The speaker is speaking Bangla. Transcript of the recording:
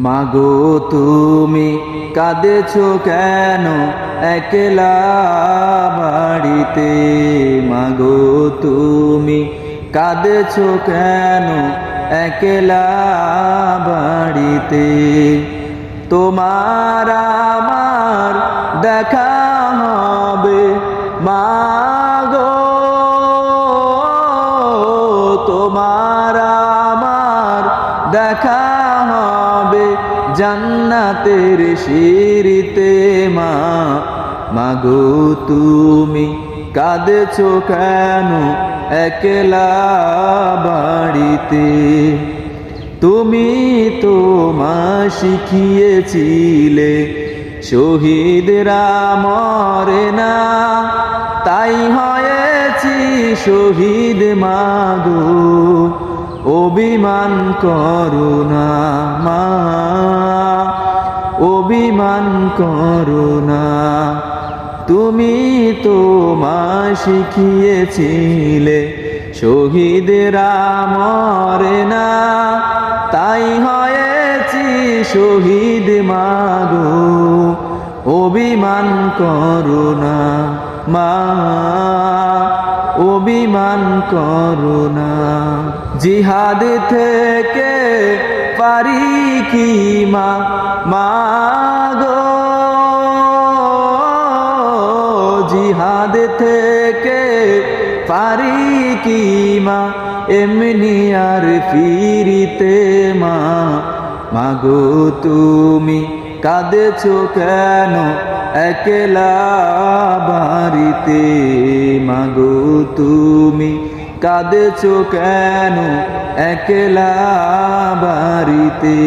মাগো, তুমি কাঁদেছ কেন একলা বাড়িতে? মাগো, তুমি কাঁদেছ কেন একলা বাড়িতে? তোমার আমার দেখা হবে, মাগো, তোমার আমার দেখা জান্নাতের শিরিতে মা। মাগো, তুমি কাঁদেছ কেন একলা বাড়িতে? তুমি তো মা শিখিয়েছিলে, শহীদরা মরে না। তাই হয়েছি শহীদ, মাগো। অভিমান করুণা মা। করুণা তুমি তো মা শিখিয়েছিলে, শহীদেরা মরে না। তাই হয়েছি শহীদ মাগো, অভিমান করুণা মা, অভিমান করুণা জিহাদ থেকে পারি কি মা? মাগো জিহাদ থেকে পারি কি মা এমনি আর ফিরিতে মা। মাগো তুমি কাঁদেছ কেন একলা বাড়িতে? মাগো তুমি কাঁদেছ কেন একলা বাড়িতে?